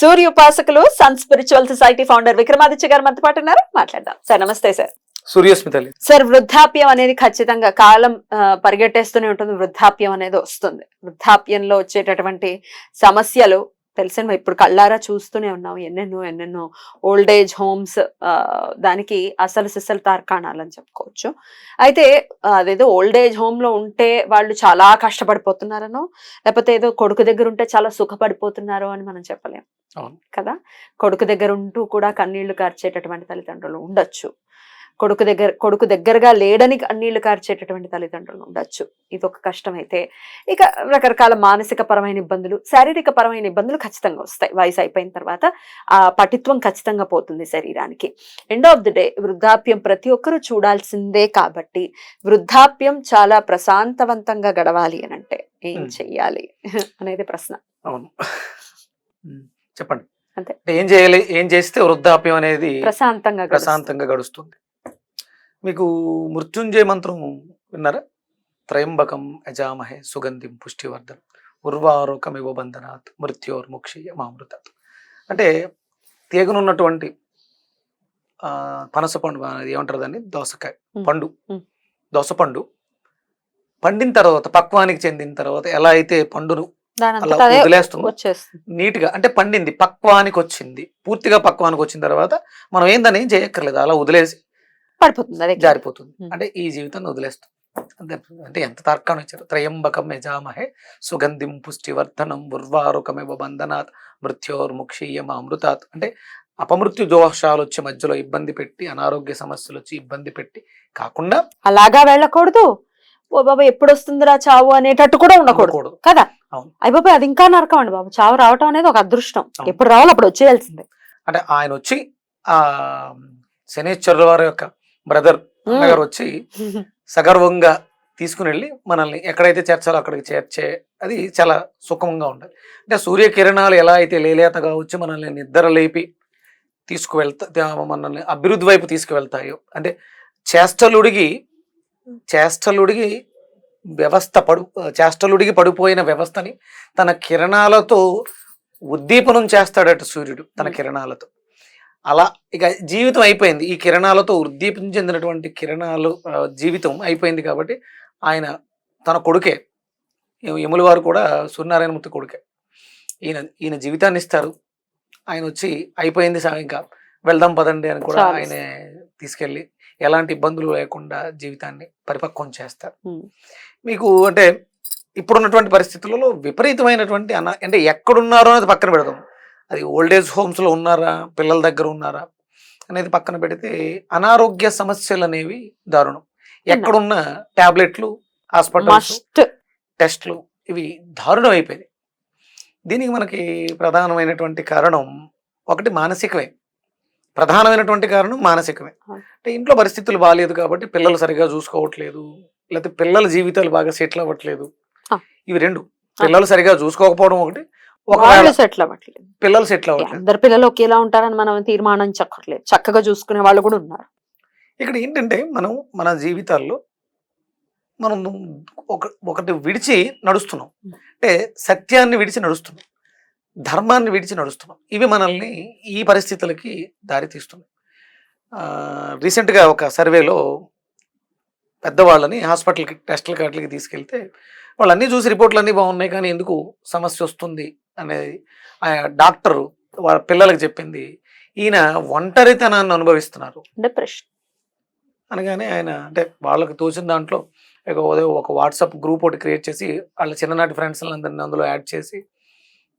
సూర్య ఉపాసకులు sun spiritual society founder Vikramaditya garu మనతో పాటు ఉన్నారు. మాట్లాడదాం. సార్ నమస్తే సార్. సూర్యస్మితలి సార్ వృద్ధాప్యం అనేది ఖచ్చితంగా కాలం పరిగెట్టేస్తూనే ఉంటుంది. వృద్ధాప్యం అనేది వస్తుంది. వృద్ధాప్యంలో వచ్చేటటువంటి సమస్యలు తెలిసిన ఇప్పుడు కళ్ళారా చూస్తూనే ఉన్నాం ఎన్నెన్నో ఎన్నెన్నో ఓల్డ్ ఏజ్ హోమ్స్ దానికి అసలు సిసలు తార్కాణాలని చెప్పుకోవచ్చు. అయితే అదేదో ఓల్డ్ ఏజ్ హోమ్లో ఉంటే వాళ్ళు చాలా కష్టపడిపోతున్నారనో లేకపోతే ఏదో కొడుకు దగ్గర ఉంటే చాలా సుఖపడిపోతున్నారో అని మనం చెప్పలేం అవును. కదా? కొడుకు దగ్గర ఉంటూ కూడా కన్నీళ్ళు కార్చేటటువంటి తల్లిదండ్రులు ఉండొచ్చు. కొడుకు దగ్గర కొడుకు దగ్గరగా లేడని కన్నీళ్ళు కార్చేటటువంటి తల్లిదండ్రులు ఉండొచ్చు. ఇది ఒక కష్టం అయితే ఇక రకరకాల మానసిక పరమైన ఇబ్బందులు శారీరక పరమైన ఇబ్బందులు ఖచ్చితంగా వస్తాయి. వయసు అయిపోయిన తర్వాత ఆ పటిత్వం ఖచ్చితంగా పోతుంది శరీరానికి. ఎండ్ ఆఫ్ ది డే వృద్ధాప్యం ప్రతి ఒక్కరూ చూడాల్సిందే కాబట్టి వృద్ధాప్యం చాలా ప్రశాంతవంతంగా గడవాలి అని అంటే ఏం. చెయ్యాలి అనేది ప్రశ్న. అవును. చెప్పండి. అంతే. అంటే ఏం చేయాలి? ఏం చేస్తే వృద్ధాప్యం అనేది ప్రశాంతంగా. ప్రశాంతంగా గడుస్తుంది. మీకు మృత్యుంజయ మంత్రం విన్నారా? త్రయంబకం యజామహే సుగంధిం పుష్టివర్ధన్ ఉర్వారోకమివ బంధనాత్ మృత్యోర్ముక్షీయ మామృతాత్. అంటే తీగనున్నటువంటి పనస పండు అనేది ఏమంటారు దాన్ని? దోసకాయ. పండు. ఉమ్. దోసపండు పండిన తర్వాత పక్వానికి చెందిన తర్వాత ఎలా అయితే పండును అలా వదిలేస్తుంది వచ్చేస్తుంది. నీట్గా అంటే పండింది పక్వానికి వచ్చింది పూర్తిగా పక్వానికి వచ్చిన తర్వాత మనం ఏందని ఏం చేయక్కర్లేదు అలా వదిలేసి పడిపోతుంది అదే జారిపోతుంది. అంటే ఈ జీవితాన్ని వదిలేస్తుంది అంటే ఎంత తర్కాన్ని ఇచ్చారు? త్రయంబకం యజామహే సుగంధిం పుష్టివర్ధనం ఉర్వారుకమివ బంధనాత్ మృత్యోర్ముక్షీయం అమృతాత్. అంటే అపమృత్యు దోషాలు వచ్చి మధ్యలో ఇబ్బంది పెట్టి అనారోగ్య సమస్యలు వచ్చి ఇబ్బంది పెట్టి కాకుండా అలాగా వెళ్ళకూడదు. ఓ బాబా ఎప్పుడు వస్తుందిరా చావు అనేటట్టు కూడా ఉండకూడదు. కదా? అవును. అయ్యి బాబాయ్ అది ఇంకా నరకం అండి బాబు. చావు రావటం అనేది ఒక అదృష్టం. ఎప్పుడు రావాలి అప్పుడు వచ్చేయాల్సిందే. అంటే ఆయన వచ్చి ఆ శనేశ్వరుల వారి యొక్క బ్రదర్ గారు వచ్చి సగర్వంగా తీసుకుని వెళ్ళి మనల్ని ఎక్కడైతే చేర్చాలో అక్కడికి చేర్చే అది చాలా సుఖంగా ఉండాలి అంటే సూర్యకిరణాలు ఎలా అయితే లేలేతగా వచ్చి మనల్ని నిద్ర లేపి తీసుకువెళ్తా మనల్ని అభివృద్ధి వైపు తీసుకువెళ్తాయో అంటే చేష్టలుడిగి చేష్టలుడిగి వ్యవస్థ పడు చేష్టలుడిగి పడిపోయిన వ్యవస్థని తన కిరణాలతో ఉద్దీపనం చేస్తాడట సూర్యుడు తన. కిరణాలతో. అలా ఇక జీవితం అయిపోయింది. ఈ కిరణాలతో ఉద్దీపం చెందినటువంటి కిరణాలు జీవితం అయిపోయింది కాబట్టి ఆయన తన కొడుకే యమ- యముల వారు కూడా సూర్యనారాయణమూర్తి కొడుకే. ఈయన ఈయన జీవితాన్ని ఇస్తారు. ఆయన వచ్చి అయిపోయింది ఇంకా వెళ్దాం పదండి అని కూడా. ఆయన తీసుకెళ్ళి ఎలాంటి ఇబ్బందులు లేకుండా జీవితాన్ని పరిపక్వం చేస్తారు. మీకు అంటే ఇప్పుడున్నటువంటి పరిస్థితులలో విపరీతమైనటువంటి అన అంటే ఎక్కడున్నారో అనేది పక్కన పెడదాం. అది ఓల్డ్ ఏజ్ హోమ్స్లో ఉన్నారా? పిల్లల దగ్గర ఉన్నారా? అనేది పక్కన పెడితే అనారోగ్య సమస్యలు అనేవి దారుణం. ఎక్కడున్న టాబ్లెట్లు హాస్పిటల్స్ టెస్ట్లు ఇవి దారుణం అయిపోయింది దీనికి మనకి ప్రధానమైనటువంటి కారణం ఒకటి మానసికమే. ప్రధానమైనటువంటి కారణం మానసికమే. అంటే ఇంట్లో పరిస్థితులు బాగాలేదు కాబట్టి పిల్లలు సరిగా చూసుకోవట్లేదు లేకపోతే పిల్లల జీవితాలు బాగా సెటిల్ అవ్వట్లేదు. ఇవి రెండు. పిల్లలు సరిగా చూసుకోకపోవడం ఒకటి వాళ్ళు సెటిల్ అవ్వట్లేదు. పిల్లలు సెటిల్ అవ్వట్లేదు. అందరు పిల్లలు ఒకేలా ఉంటారని మనం తీర్మానం చెప్పట్లేదు. చక్కగా చూసుకునే వాళ్ళు కూడా ఉన్నారు. ఇక్కడ ఏంటంటే మనం మన జీవితాల్లో మనం ఒక ఒకటి విడిచి నడుస్తున్నాం. అంటే సత్యాన్ని విడిచి నడుస్తున్నాం. ధర్మాన్ని విడిచి నడుస్తున్నాం. ఇవి మనల్ని ఈ పరిస్థితులకి దారి తీస్తున్నాయి. రీసెంట్గా ఒక సర్వేలో పెద్దవాళ్ళని హాస్పిటల్కి టెస్టుల కాట్లకి తీసుకెళ్తే వాళ్ళు అన్నీ చూసి రిపోర్ట్లు అన్నీ బాగున్నాయి కానీ ఎందుకు సమస్య వస్తుంది? అనేది ఆ డాక్టరు వాళ్ళ పిల్లలకు చెప్పింది. ఈయన ఒంటరితనాన్ని అనుభవిస్తున్నారు. డిప్రెషన్ అనగానే ఆయన అంటే వాళ్ళకి తోచిన దాంట్లో ఇక ఉదయం ఒక వాట్సాప్ గ్రూప్ ఒకటి క్రియేట్ చేసి వాళ్ళ చిన్ననాటి ఫ్రెండ్స్ అందరిని అందులో యాడ్ చేసి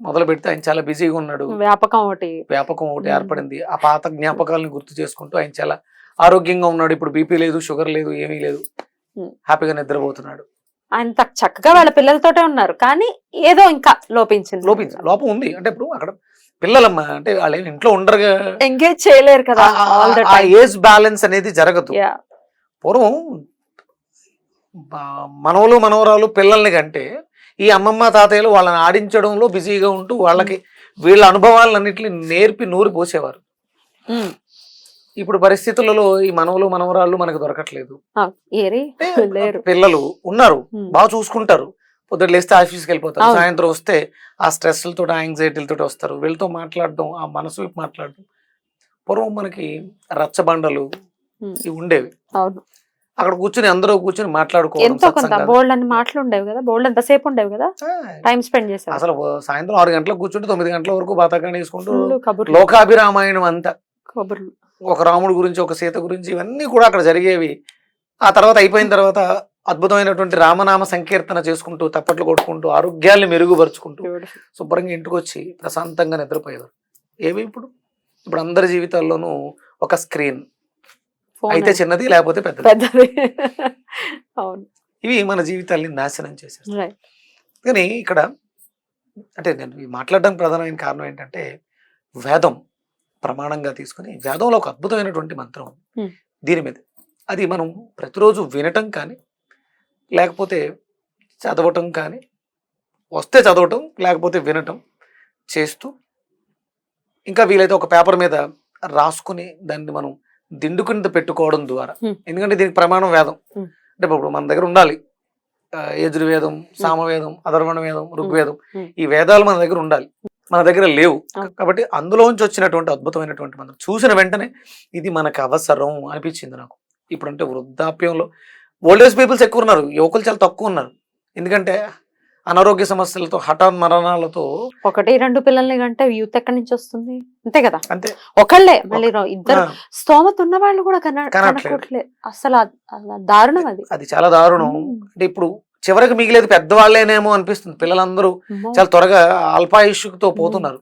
మొదలు పెడితే ఆయన చాలా బిజీగా ఉన్నాడు. వ్యాపకం ఒకటి. వ్యాపకం ఒకటి. ఏర్పడింది. ఆ పాత జ్ఞాపకాలను గుర్తు చేసుకుంటూ ఆయన చాలా ఆరోగ్యంగా ఉన్నాడు. ఇప్పుడు బీపీ లేదు షుగర్ లేదు ఏమీ లేదు. హ్యాపీగా నిద్రపోతున్నాడు. ఆయన చక్కగా వాళ్ళ పిల్లలతోటే ఉన్నారు. కానీ ఏదో ఇంకా లోపించింది. లోపించ లోపం ఉంది. అంటే ఇప్పుడు అక్కడ పిల్లలమ్మ అంటే వాళ్ళు ఇంట్లో ఉండరుగా ఎంగేజ్ చేయలేరు కదా ఆ- ఏజ్ బ్యాలెన్స్ అనేది జరగదు. పూర్వం మనవలు మనవరాలు పిల్లల్ని కంటే ఈ అమ్మమ్మ తాతయ్యలు వాళ్ళని ఆడించడంలో బిజీగా ఉంటూ వాళ్ళకి వీళ్ళ అనుభవాలన్నింటినీ నేర్పి నూరి పోసేవారు. ఇప్పుడు పరిస్థితులలో ఈ మనవలు మనవరాళ్ళు మనకు దొరకట్లేదు. పిల్లలు ఉన్నారు. బాగా చూసుకుంటారు. పొద్దున్న లేస్తే ఆఫీస్కి వెళ్ళిపోతారు. సాయంత్రం వస్తే ఆ స్ట్రెస్లతో యాంగ్జైటీలతో వస్తారు. వీళ్ళతో మాట్లాడడం ఆ మనసు మాట్లాడడం. పూర్వం మనకి రచ్చబండలు. ఇవి ఉండేవి. అక్కడ కూర్చుని అందరూ కూర్చుని మాట్లాడుకోవడం ఎంతో కొంత సత్సంగాలు. బోల్డ్ అని మాటలు ఉండేవి కదా బోల్డ్ అంతసేపు ఉండేవి కదా టైం స్పెండ్ అసలు సాయంత్రం ఆరు గంటలకు కూర్చుంటే తొమ్మిది గంటల వరకు వేసుకుంటూ ఫుల్ కబుర్లు. లోకాభిరామాయణం అంతా. కబుర్లు ఒక రాముడి గురించి ఒక సీత గురించి ఇవన్నీ కూడా అక్కడ జరిగేవి. ఆ తర్వాత అయిపోయిన తర్వాత అద్భుతమైనటువంటి రామనామ సంకీర్తన చేసుకుంటూ తప్పట్లు కొట్టుకుంటూ ఆరోగ్యాన్ని మెరుగుపరుచుకుంటూ. శుభ్రంగా ఇంటికి వచ్చి ప్రశాంతంగా నిద్రపోయేవారు. ఏవి ఇప్పుడు? ఇప్పుడు అందరి జీవితాల్లోనూ ఒక స్క్రీన్. అయితే. చిన్నది లేకపోతే పెద్దది. పెద్దది. అవును. ఇవి మన జీవితాల్ని నాశనం రైట్ కానీ ఇక్కడ అంటే నేను మాట్లాడడానికి ప్రధానమైన కారణం ఏంటంటే వేదం. ప్రమాణంగా తీసుకుని వేదంలో ఒక అద్భుతమైనటువంటి మంత్రం ఉంది. దీని మీద అది మనం ప్రతిరోజు వినటం కానీ లేకపోతే చదవటం కానీ వస్తే చదవటం లేకపోతే వినటం చేస్తూ ఇంకా వీలైతే ఒక పేపర్ మీద రాసుకుని దాన్ని మనం దిండు కింద పెట్టుకోవడం ద్వారా. ఎందుకంటే దీనికి ప్రమాణం వేదం. అంటే ఇప్పుడు మన దగ్గర ఉండాలి యజుర్వేదం సామవేదం అధర్వణ వేదం ఋగ్వేదం. ఈ వేదాలు మన దగ్గర ఉండాలి మన దగ్గర లేవు. కాబట్టి అందులోంచి వచ్చినటువంటి అద్భుతమైనటువంటి మనం చూసిన వెంటనే ఇది మనకు అవసరం అనిపించింది నాకు. ఇప్పుడు అంటే వృద్ధాప్యంలో ఓల్డేజ్ పీపుల్స్ ఎక్కువ ఉన్నారు. యువకులు చాలా తక్కువ ఉన్నారు. ఎందుకంటే అనారోగ్య సమస్యలతో హఠాన్ మరణాలతో ఒకటి రెండు పిల్లల్ని కంటే యూత్ ఎక్కడి నుంచి వస్తుంది? అంతే కదా? అంతే. ఒకళ్ళే. మళ్ళీ ఇద్దరు స్తోమత ఉన్న వాళ్ళు కూడా కన- కనట్లేదు. అసలు దారుణం అది. అది చాలా దారుణం. అంటే ఇప్పుడు చివరికి మిగిలేదు పెద్దవాళ్ళేనేమో అనిపిస్తుంది. పిల్లలందరూ చాలా త్వరగా అల్పాయుష్తో పోతున్నారు.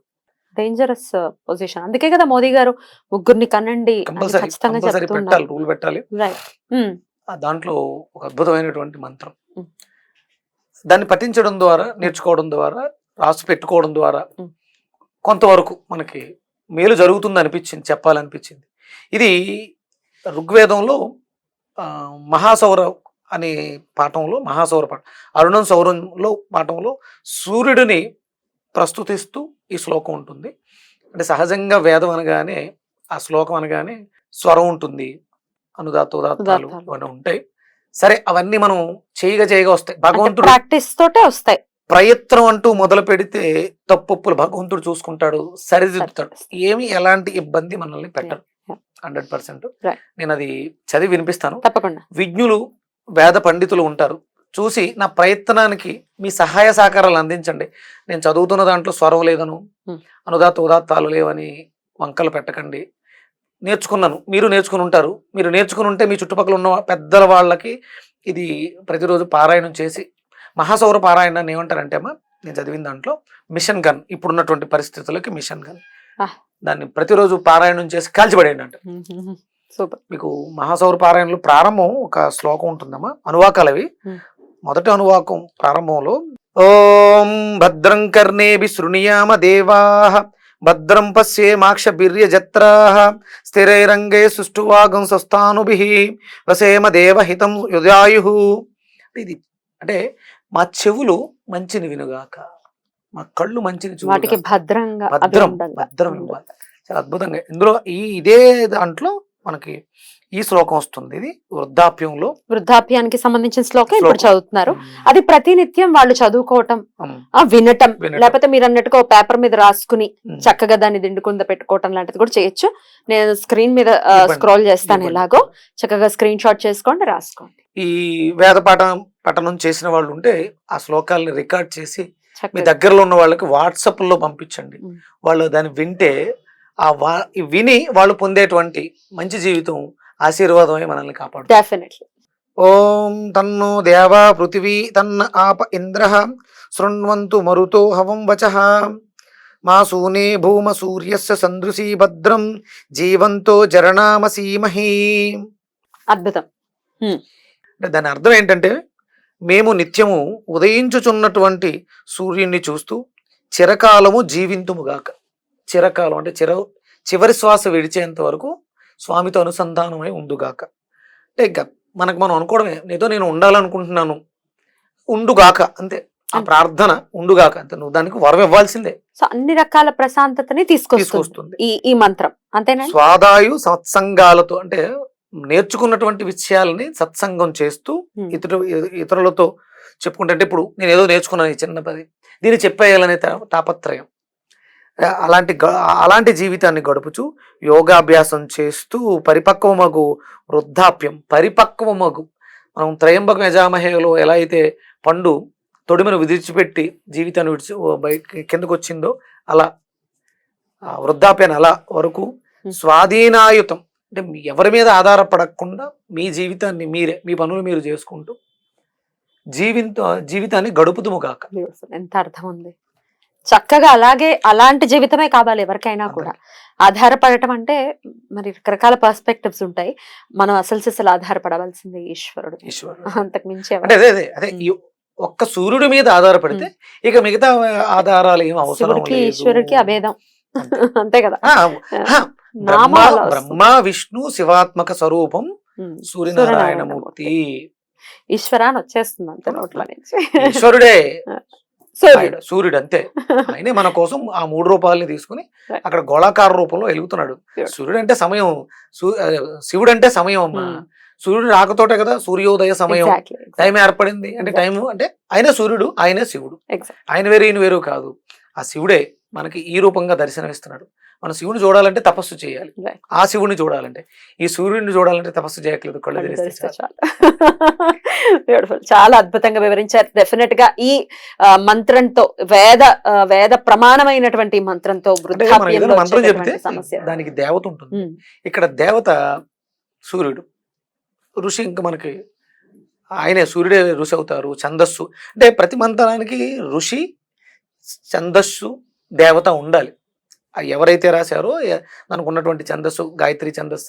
డేంజరస్ పొజిషన్ అందుకే కదా మోదీ గారు ముగ్గురిని కనండి ఖచ్చితంగా పెట్టాలి రూల్ పెట్టాలి. ఆ దాంట్లో ఒక అద్భుతమైనటువంటి మంత్రం. మ్. దాన్ని పఠించడం ద్వారా నేర్చుకోవడం ద్వారా రాసి పెట్టుకోవడం ద్వారా మ్. కొంతవరకు మనకి మేలు జరుగుతుంది అనిపించింది చెప్పాలనిపించింది. ఇది ఋగ్వేదంలో మహాసౌర అనే పాఠంలో మహాసౌర పాఠం అరుణం సౌరంలో పాఠంలో సూర్యుడిని ప్రస్తుతిస్తూ ఈ శ్లోకం ఉంటుంది. అంటే సహజంగా వేదం అనగానే ఆ శ్లోకం అనగానే స్వరం ఉంటుంది. అనుదాత ఉదాత్తాలు ఉదాత్తాలు. ఇవన్నీ ఉంటాయి. సరే అవన్నీ మనం చేయగా చేయగా వస్తాయి. భగవంతుడు ప్రాక్టీస్ తోటే వస్తాయి. ప్రయత్నం అంటూ మొదలు పెడితే తప్పులు భగవంతుడు చూసుకుంటాడు సరిదిద్దుతాడు. ఏమి ఎలాంటి ఇబ్బంది మనల్ని పెట్టరు. Yeah. Hundred percent. నేను అది చదివి వినిపిస్తాను. తప్పకుండా. విజ్ఞులు వేద పండితులు ఉంటారు. చూసి నా ప్రయత్నానికి మీ సహాయ సహకారాలు అందించండి. నేను చదువుతున్న దాంట్లో స్వరం లేదను. అనుదాత ఉదాత్తాలు లేవని వంకలు పెట్టకండి. నేర్చుకున్నాను. మీరు నేర్చుకుని ఉంటారు. మీరు నేర్చుకుని ఉంటే మీ చుట్టుపక్కల ఉన్న పెద్దల వాళ్ళకి ఇది ప్రతిరోజు పారాయణం చేసి మహాసౌర పారాయణాన్ని ఏమంటారంటే అమ్మా నేను చదివిన దాంట్లో మిషన్ గన్ ఇప్పుడున్నటువంటి పరిస్థితులకి మిషన్ గన్. దాన్ని ప్రతిరోజు పారాయణం చేసి కాల్చిపడేయండి అంటే. సూపర్ మీకు మహాసౌర పారాయణలో ప్రారంభం ఒక శ్లోకం ఉంటుందమ్మా అనువాకాలు అవి. మొదటి అనువాకం ప్రారంభంలో ఓం భద్రం కర్ణేభి శృణుయామ దేవా భద్రం పశ్యేమాక్ష బిర్యజత్రా స్థిరైరంగే సుష్టువాగం స్వస్థానుభి వసేమ దేవహితం యుధాయు ఇది అంటే మా చెవులు మంచిని వినుగాక మా కళ్ళు మంచిని వాటికి చూడగాక. భద్రంగా భద్రం. భద్రం చాలా అద్భుతంగా ఇందులో ఈ ఇదే దాంట్లో మనకి ఈ శ్లోకం వస్తుంది ఇది వృద్ధాప్యంలో వృద్ధాప్యానికి సంబంధించిన శ్లోకం ఇప్పుడు. చదువుతున్నారు అది ప్రతినిత్యం వాళ్ళు చదువుకోవటం వినటం. లేకపోతే మీరు అన్నట్టుగా పేపర్ మీద రాసుకుని. చక్కగా దాన్ని దిండు కింద పెట్టుకోవటం లాంటిది కూడా చేయొచ్చు నేను స్క్రీన్ మీద. స్క్రోల్ చేస్తాను. ఎలాగో చక్కగా స్క్రీన్ షాట్ చేసుకోండి రాసుకోండి ఈ వేద పాఠం పఠనం చేసిన వాళ్ళు ఉంటే ఆ శ్లోకాలని రికార్డ్ చేసి మీ దగ్గరలో ఉన్న వాళ్ళకి వాట్సాప్లో పంపించండి. వాళ్ళు దాన్ని వింటే ఆ విని వాళ్ళు పొందేటువంటి మంచి జీవితం ఆశీర్వాదమే మనల్ని కాపాడు డెఫినెట్లీ ఓం తన్ను దేవా పృథివీ తన్న ఆప ఇంద్ర శృణ్వంతు మరుతో హవం వచ. మా సూనే భూమ సూర్యస్య సందృశీ భద్రం జీవంతో జరణామసీమహి అద్భుతం. అంటే దాని అర్థం ఏంటంటే మేము నిత్యము ఉదయించుచున్నటువంటి సూర్యుడిని చూస్తూ చిరకాలము జీవింతుముగాక చిరకాలం అంటే చిర చివరి శ్వాస విడిచేంత వరకు స్వామితో అనుసంధానమై ఉండుగాక. అంటే మనకు మనం అనుకోవడమే నీతో నేను ఉండాలనుకుంటున్నాను ఉండుగాక అంతే. ఆ అంతే. ప్రార్థన ఉండుగాక అంతే. నువ్వు దానికి వరం ఇవ్వాల్సిందే. సో అన్ని రకాల ప్రశాంతతని తీసుకొస్తుంది ఈ ఈ మంత్రం. అంతేనండి స్వాదాయు సత్సంగాలతో అంటే నేర్చుకున్నటువంటి విషయాలని సత్సంగం చేస్తూ. ఇతరు ఇతరులతో చెప్పుకుంటే ఇప్పుడు నేను ఏదో నేర్చుకున్నాను ఈ చిన్న పది దీన్ని చెప్పేయాలనే తాపత్రయం. అలాంటి అలాంటి జీవితాన్ని గడుపుచు యోగాభ్యాసం చేస్తూ పరిపక్వమగు వృద్ధాప్యం పరిపక్వమగు మనం త్రయంబక యజామహేలో ఎలా అయితే పండు తొడిమను విడిచిపెట్టి జీవితాన్ని విడిచి బయట కిందకు వచ్చిందో అలా వృద్ధాప్యాన్ని అలా వరకు. స్వాధీనాయుతం అంటే మీ ఎవరి మీద ఆధారపడకుండా మీ జీవితాన్ని మీరే మీ పనులు మీరు చేసుకుంటూ జీవిత జీవితాన్ని గడుపుతుము కాక. ఎంత అర్థం ఉంది చక్కగా అలాగే అలాంటి జీవితమే కావాలి ఎవరికైనా కూడా. ఆధారపడటం అంటే మరి రకరకాల పర్స్పెక్టివ్స్ ఉంటాయి. మనం అసలు సిసలు ఆధారపడవలసింది ఈశ్వరుడు. అంతకు మించి అంటే అదే అదే అదే ఈ ఒక్క సూర్యుడి మీద ఆధారపడితే ఇక మిగతా ఆధారాలు ఏం అవసరం ఈశ్వరుడికి అభేదం. అంతే. కదా. బ్రహ్మ విష్ణు శివాత్మక స్వరూపం. సూర్యనారాయణమూర్తి. ఈశ్వర అని వచ్చేస్తుంది అంతే నోట్ల నుంచి. ఈశ్వరుడే. సూర్యుడు సూర్యుడు అంతే ఆయనే మన కోసం ఆ మూడు రూపాయలని తీసుకుని. అక్కడ గోళాకార రూపంలో వెలుగుతున్నాడు. సూర్యుడు అంటే సమయం శివుడు అంటే సమయం అమ్మా Hmm. సూర్యుడు రాకతోటే కదా సూర్యోదయ సమయం. టైం ఏర్పడింది అంటే టైం అంటే ఆయనే సూర్యుడు ఆయనే శివుడు. ఆయన వేరు ఈయన వేరు కాదు ఆ శివుడే మనకి ఈ రూపంగా దర్శనమిస్తున్నాడు. మనం శివుని చూడాలంటే తపస్సు చేయాలి. ఆ శివుని చూడాలంటే. ఈ సూర్యుడిని చూడాలంటే తపస్సు చేయట్లేదు కళ్ళు బ్యూటిఫుల్ చాలా. అద్భుతంగా వివరించారు. డెఫినెట్గా ఈ మంత్రంతో వేద వేద ప్రమాణమైనటువంటి మంత్రంతో మంత్రం చెప్తే దానికి దేవత ఉంటుంది. ఉమ్, ఇక్కడ దేవత సూర్యుడు. ఋషి ఇంకా మనకి ఆయనే సూర్యుడే ఋషి అవుతారు ఛందస్సు. అంటే ప్రతి మంత్రానికి ఋషి ఛందస్సు దేవత ఉండాలి. ఎవరైతే రాశారో దానికి ఉన్నటువంటి ఛందస్సు గాయత్రి ఛందస్స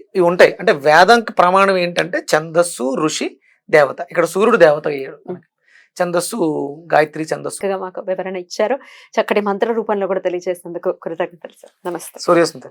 ఇవి ఉంటాయి. అంటే వేదంకి ప్రమాణం ఏంటంటే ఛందస్సు ఋషి దేవత. ఇక్కడ సూర్యుడు దేవత అయ్యాడు. ఛందస్సు గాయత్రి ఛందస్సు. మాకు వివరణ ఇచ్చారు. చక్కటి మంత్ర రూపంలో కూడా తెలియజేసినందుకు కృతజ్ఞతలు సార్. నమస్తే. సూర్యస్మిత